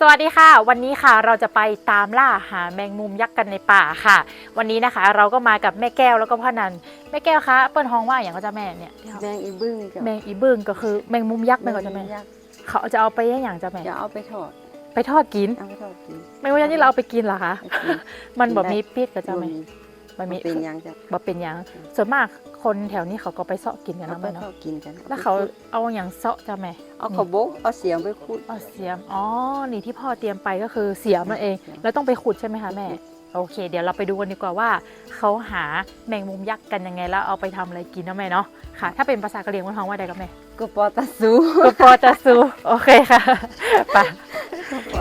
สวัสดีค่ะ วันนี้ค่ะเราจะไปตามล่าหาแมงมุมยักษ์กันในป่าค่ะ วันนี้นะคะ เราก็มากับแม่แก้วแล้วก็พ่อนันแม่แก้วคะเปิ้ลฮ้องว่าอย่างก็จะแม่เนี่ยแมงอีบึ้งกับแมงอีบึ้งก็คือแมงมุมยักษ์แม่ก็จะแม่ยักษ์เขาจะเอาไปอย่างจะแม่จะเอาไปทอดไปทอดกินเอาไปทอดกินแมงมุมยักษ์นี่เราเอาไปกินเหรอคะไปกินมันแบบกินได้มีพิษก็จะแม่บ่ มันมี เป็นหยังจะบ่เป็นหยังส่วนมากคนแถวนี้เขาก็ไปเสาะกินกันเอานะไปแม่ทอเนาะดกินกันแล้วเขาเอาอย่างเสาะจะแม่ เอาขาวโบกเอาเสียมไปขุดเอาเสียม อ๋อ นี่ที่พ่อเตรียมไปก็คือเสียมนั่นเองแล้วต้องไปขุดใช่ไหมคะแม่ โอเค เดี๋ยวเราไปดูกันดีกว่าว่าเขาหาแมงมุมยักษ์กันยังไงแล้วเอาไปทำอะไรกินนะแม่เนาะ ค่ะ ถ้าเป็นภาษากะเหรี่ยงมันท้องว่าใดกับแม่ก็ปอตะซูก็ปอจะซู โอเคค่ะ ไป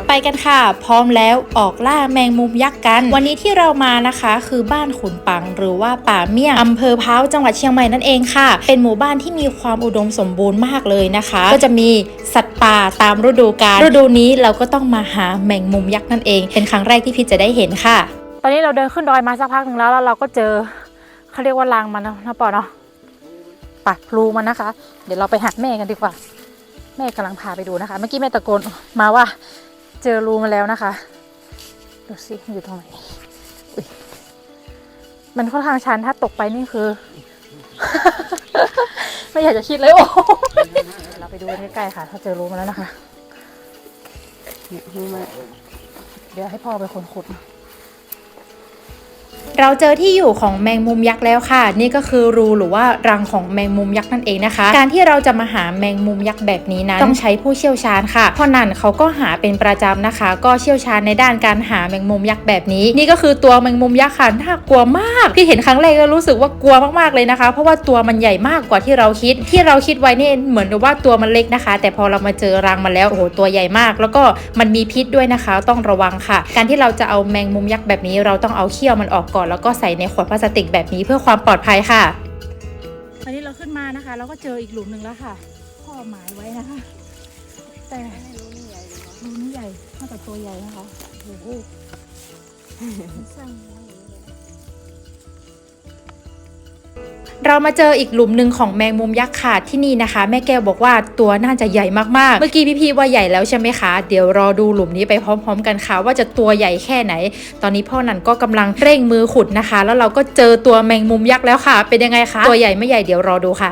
ไปกันค่ะ พร้อมแล้วออกล่าแมงมุมยักษ์กัน วันนี้ที่เรามานะคะ คือบ้านขุนปังหรือว่าป่าเมี่ยงอำเภอเพ้าจังหวัดเชียงใหม่นั่นเองค่ะ เป็นหมู่บ้านที่มีความอุดมสมบูรณ์มากเลยนะคะ ก็จะมีสัตว์ป่าตามฤดูกาลฤดูนี้เราก็ต้องมาหาแมงมุมยักษ์นั่นเอง เป็นครั้งแรกที่พี่จะได้เห็นค่ะ ตอนนี้เราเดินขึ้นดอยมาสักพักหนึ่งแล้วแล้วเราก็เจอเขาเรียกว่ารังมันนะนะปอเนาะปักรูมันนะคะ เดี๋ยวเราไปหาแม่กันดีกว่า แม่กำลังพาไปดูนะคะ เมื่อกี้แม่ตะโกนมาว่า เจอรูมันแล้วนะคะ ดูสิมันอยู่ตรงไหนอุ๊ยมันค่อนข้างชันถ้าตกไปนี่คือ ไม่อยากจะคิดเลยโอ้ยเราไปดูกันใกล้ๆค่ะ ถ้าเจอรูมันแล้วนะคะเนี่ยรู้ไหมเดี๋ยวให้พ่อไปคนขุด เราเจอที่อยู่ของแมงมุมยักษ์แล้วค่ะ นี่ก็คือรูหรือว่ารังของแมงมุมยักษ์นั่นเองนะคะ การที่เราจะมาหาแมงมุมยักษ์แบบนี้นั้นต้องใช้ผู้เชี่ยวชาญค่ะเพราะนั่นเขาก็หาเป็นประจำนะคะ ก็เชี่ยวชาญในด้านการหาแมงมุมยักษ์แบบนี้ นี่ก็คือตัวแมงมุมยักษ์ค่ะน่ากลัวมากพี่เห็นครั้งแรกก็รู้สึกว่ากลัวมากๆเลยนะคะ เพราะว่าตัวมันใหญ่มากกว่าที่เราคิด ที่เราคิดไว้นี่เหมือนกับว่าตัวมันเล็กนะคะ แต่พอเรามาเจอรังมันแล้วโอ้โหตัวใหญ่มาก แล้วก็มันมีพิษด้วยนะคะ ต้องระวังค่ะ การที่เราจะเอาแมงมุมยักษ์แบบนี้ เราต้องเอาเขี้ยวมันออกก่อนแล้วก็ใส่ในขวดพลาสติกแบบนี้เพื่อความปลอดภัยค่ะตอนนี้เราขึ้นมานะคะ เราก็เจออีกหลุมหนึ่งแล้วค่ะพ่อหมายไว้นะคะ แต่หลุมนี้ใหญ่น่าจะตัวใหญ่นะคะโอ้โห เรามาเจออีกหลุมหนึ่งของแมงมุมยักษ์ค่ะที่นี่นะคะ แม่แก้วบอกว่าตัวน่าจะใหญ่มากๆ เมื่อกี้พี่ๆว่าใหญ่แล้วใช่ไหมคะ เดี๋ยวรอดูหลุมนี้ไปพร้อม ๆ กันค่ะ ว่าจะตัวใหญ่แค่ไหน ตอนนี้พ่อนันก็กำลังเร่งมือขุดนะคะ แล้วเราก็เจอตัวแมงมุมยักษ์แล้วค่ะ เป็นยังไงคะ ตัวใหญ่ไม่ใหญ่เดี๋ยวรอดูค่ะ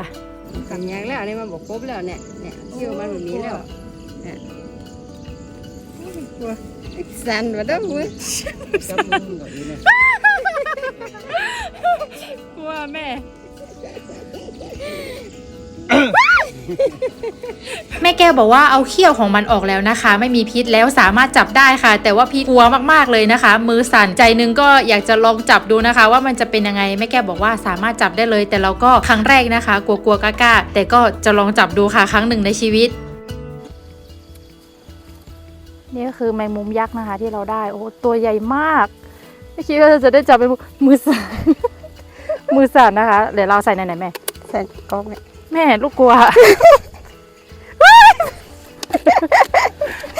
กันยังแล้วนี่มันบอกครบแล้วเนี่ยเนี่ยเที่ยวมันแบบนี้แล้วเนี่ยกลัวสั่นมาด้อมึงกลัวแม่ แม่แก้วบอกว่าเอาเขี้ยวของมันออกแล้วนะคะ ไม่มีพิษแล้วสามารถจับได้ค่ะ แต่ว่าพี่กลัวมากๆเลยนะคะ มือสั่นใจนึงก็อยากจะลองจับดูนะคะ ว่ามันจะเป็นยังไงแม่แก้วบอกว่าสามารถจับได้เลย แต่เราก็ครั้งแรกนะคะ กลัวๆกล้าๆแต่ก็จะลองจับดูค่ะครั้งหนึ่งในชีวิตนี่ก็คือแมงมุมยักษ์นะคะที่เราได้โอ้ตัวใหญ่มากไม่คิดว่าจะได้จับเป็นมือสั่น มือสั่นนะคะ เดี๋ยวเราใส่ในไหนแม่ ใส่ก๊อกเนี่ยแม่ลูกกลัว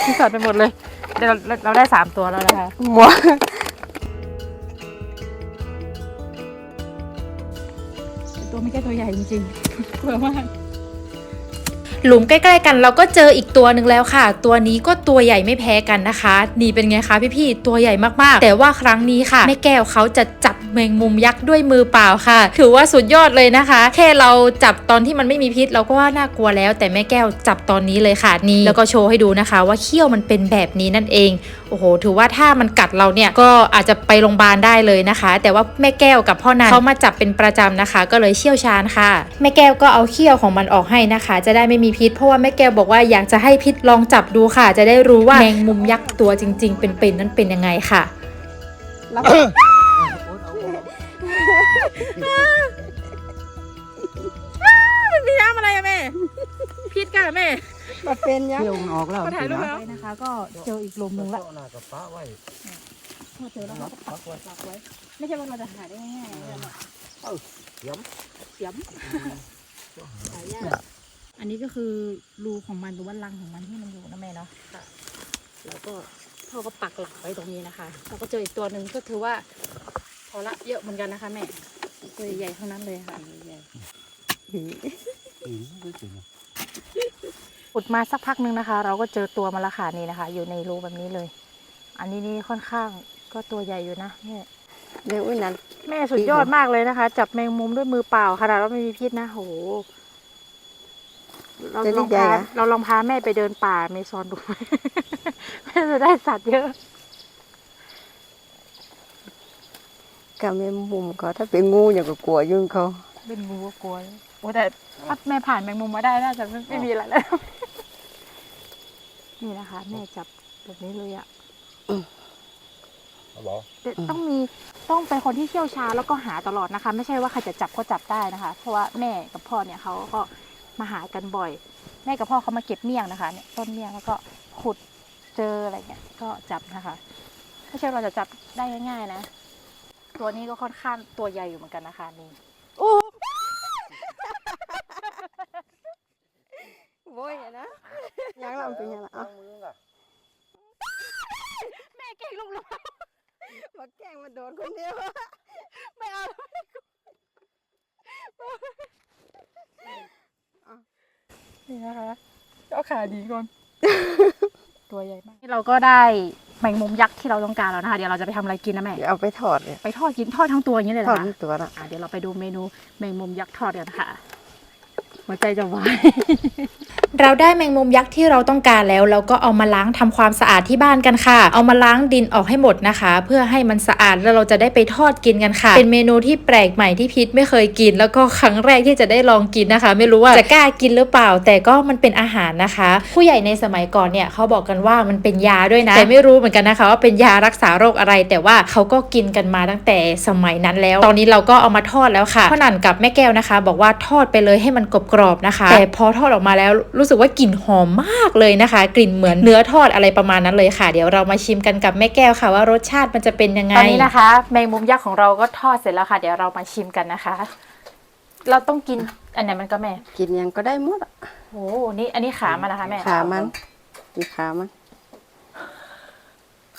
มือสั่นไปหมดเลย เดี๋ยวเราเราได้สามตัวแล้วนะคะหมอตัวไม่ใช่ตัวใหญ่จริงๆกลัวมากหลุมใกล้ๆกันเราก็เจออีกตัวหนึ่งแล้วค่ะ ตัวนี้ก็ตัวใหญ่ไม่แพ้กันนะคะ นี่เป็นไงคะพี่ๆตัวใหญ่มากๆ แต่ว่าครั้งนี้ค่ะแม่แก้วเขาจะจับ แมงมุมยักษ์ด้วยมือเปล่าค่ะ ถือว่าสุดยอดเลยนะคะ แค่เราจับตอนที่มันไม่มีพิษเราก็ว่าน่ากลัวแล้ว แต่แม่แก้วจับตอนนี้เลยค่ะนี่แล้วก็โชว์ให้ดูนะคะ ว่าเขี้ยวมันเป็นแบบนี้นั่นเองโอ้โห ถือว่าถ้ามันกัดเราเนี่ยก็อาจจะไปโรงพยาบาลได้เลยนะคะ แต่ว่าแม่แก้วกับพ่อนันเขามาจับเป็นประจำนะคะ ก็เลยเชี่ยวชาญค่ะ แม่แก้วก็เอาเขี้ยวของมันออกให้นะคะ จะได้ไม่มีพิษ เพราะว่าแม่แก้วบอกว่าอยากจะให้พิษลองจับดูค่ะ จะได้รู้ว่าแมงมุมยักษ์ตัวจริง ๆ เป็นๆนั้นเป็นยังไงค่ะ พี่น้ำอะไรอะแม่พิษกันอะแม่มาเป็นยังเที่ยวมันออกแล้วมาถ่ายรูปแล้วนะคะ ก็เจออีกหลุมหนึ่งละหน้ากับป้าไว้พอเจอแล้วเราก็ปักไว้ปักไว้ ไม่ใช่ว่าเราจะหาได้ง่ายๆนะเสียมเสียมหายากอันนี้ก็คือรูของมันหรือว่ารังของมันที่มันอยู่นะแม่เนาะค่ะแล้วก็พ่อก็ปักหลักไว้ตรงนี้นะคะ แล้วก็เจออีกตัวหนึ่งก็ถือว่าพอละเยอะเหมือนกันนะคะแม่ ตัวใหญ่ๆทั้งนั้นเลยค่ะอืมก็จริงขุดมาสักพักหนึงนะคะ เราก็เจอตัวมันและค่ะนี่นะคะ อยู่ในรูแบบนี้เลย อันนี้นี่ค่อนข้างก็ตัวใหญ่อยู่นะแม่เดี๋ยวอุ้ยนั่นแม่สุดยอดมากเลยนะคะ จับแมงมุมด้วยมือเปล่าขนาดว่าไม่มีพิษนะโหเราลองพาเราลองพาแม่ไปเดินป่าเมซอนดูไหมแม่จะได้สัตว์เยอะ กับแมงมุมเขาถ้าเป็นงูอย่างก็กลัวอยุ่งเขาเป็นงูก็กลัวโอ้แต่ถ้าแม่ผ่านแมงมุมมาได้น่าจะไม่ไม่มีอะไรแล้ว นี่นะคะ แม่จับแบบนี้เลยอะเขาบอกแต่ต้องมีต้องเป็นคนที่เชี่ยวชาญแล้วก็หาตลอดนะคะ ไม่ใช่ว่าใครจะจับก็จับได้นะคะ เพราะว่าแม่กับพ่อเนี่ยเขาก็มาหากันบ่อย แม่กับพ่อเขามาเก็บเมี่ยงนะคะเนี่ยต้นเมี่ยงแล้วก็ขุดเจออะไรเงี้ยก็จับนะคะ ไม่ใช่เราจะจับได้ง่ายๆนะ ตัวนี้ก็ค่อนข้างตัวใหญ่อยู่เหมือนกันนะคะนี่โว้ยนะยังเราเป็นยังไงอะมือล่ะแม่เก่งลูกมาแกล้งมาโดนคนเดียวไม่เอานี่นะคะเอาขาดีก่อน ตัวใหญ่มากนี่เราก็ได้ แมงมุมยักษ์ที่เราต้องการแล้วนะคะ เดี๋ยวเราจะไปทำอะไรกินนะแม่ เดี๋ยวเอาไปถอดเลยไปทอดกินทอดทั้งตัวอย่างนี้เลยเหถรออดคะทั้งตัวละอะเดี๋ยวเราไปดูเมนูแมงมุมยักษ์ทอดกันค่ะ หัวใจจะวาย เราได้แมงมุมยักษ์ที่เราต้องการแล้ว เราก็เอามาล้างทำความสะอาดที่บ้านกันค่ะ เอามาล้างดินออกให้หมดนะคะ เพื่อให้มันสะอาดแล้วเราจะได้ไปทอดกินกันค่ะ เป็นเมนูที่แปลกใหม่ที่พิษไม่เคยกิน แล้วก็ครั้งแรกที่จะได้ลองกินนะคะ ไม่รู้ว่าจะกล้ากินหรือเปล่า แต่ก็มันเป็นอาหารนะคะ ผู้ใหญ่ในสมัยก่อนเนี่ยเขาบอกกันว่ามันเป็นยาด้วยนะ แต่ไม่รู้เหมือนกันนะคะ ว่าเป็นยารักษาโรคอะไร แต่ว่าเขาก็กินกันมาตั้งแต่สมัยนั้นแล้ว ตอนนี้เราก็เอามาทอดแล้วค่ะพ่อหนันกับแม่แก้วนะคะ บอกว่าทอดไปเลยให้มันกรอบๆนะคะ แต่พอทอดออกมาแล้วรู้สึกว่ากลิ่นหอมมากเลยนะคะ กลิ่นเหมือนเนื้อทอดอะไรประมาณนั้นเลยค่ะ เดี๋ยวเรามาชิมกันกับแม่แก้วค่ะ ว่ารสชาติมันจะเป็นยังไงตอนนี้นะคะ แมงมุมยักษ์ของเราก็ทอดเสร็จแล้วค่ะ เดี๋ยวเรามาชิมกันนะคะ เราต้องกินอันไหนมันก็แม่กินยังก็ได้หมดอะโอ้นี่อันนี้ขามันนะคะแม่ขามันดีขามัน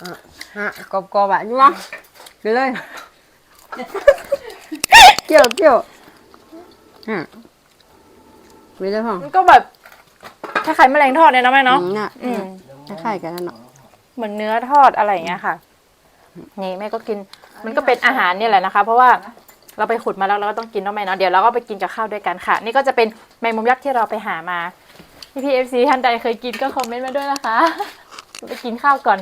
อะฮะกรอบกรอบๆอะยั่วไปเลย เกี่ยวเกี่ยวฮะ ไปเลยพ่อมันก็แบบคล้ายๆแมลงทอดเลยนะแม่เนาะอืมน่ะอืม คล้ายๆกันนั่นเนาะเหมือนเนื้อทอดอะไรอย่างเงี้ยค่ะ นี่แม่ก็กิน มันก็เป็นอาหารเนี่ยแหละนะคะ เพราะว่าเราไปขุดมาแล้วเราก็ต้องกินเนาะแม่เนาะ เดี๋ยวเราก็ไปกินกับข้าวด้วยกันค่ะ นี่ก็จะเป็นแมงมุมยักษ์ที่เราไปหามา พี่พีเอฟซีท่านใดเคยกินก็คอมเมนต์มาด้วยนะคะ ไปกินข้าวก่อน